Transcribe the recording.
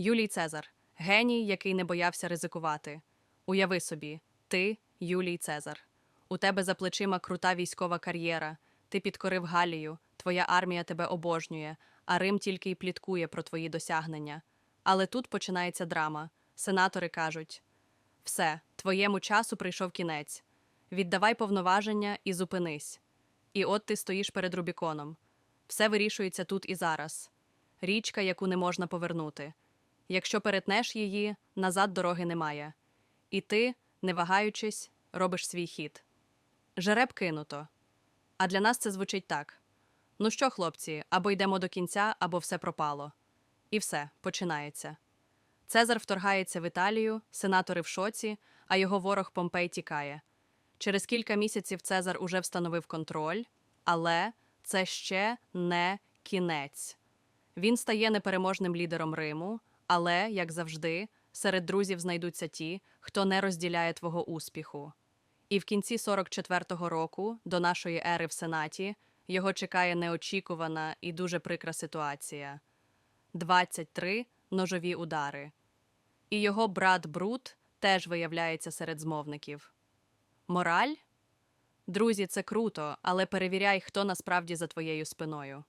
Юлій Цезар геній, який не боявся ризикувати. Уяви собі, ти Юлій Цезар. У тебе за плечима крута військова кар'єра. Ти підкорив Галію, твоя армія тебе обожнює, а Рим тільки й пліткує про твої досягнення. Але тут починається драма. Сенатори кажуть: все, твоєму часу прийшов кінець. Віддавай повноваження і зупинись. І от ти стоїш перед Рубіконом. Все вирішується тут і зараз. Річка, яку не можна повернути. Якщо перетнеш її, назад дороги немає. І ти, не вагаючись, робиш свій хід. Жереб кинуто. А для нас це звучить так: ну що, хлопці, або йдемо до кінця, або все пропало. І все починається. Цезар вторгається в Італію, сенатори в шоці, а його ворог Помпей тікає. Через кілька місяців Цезар уже встановив контроль, але це ще не кінець. Він стає непереможним лідером Риму, але, як завжди, серед друзів знайдуться ті, хто не розділяє твого успіху. І в кінці 44-го року, до нашої ери в Сенаті, його чекає неочікувана і дуже прикра ситуація 23 ножові удари. І його брат Брут теж виявляється серед змовників. Мораль? Друзі, це круто, але перевіряй, хто насправді за твоєю спиною.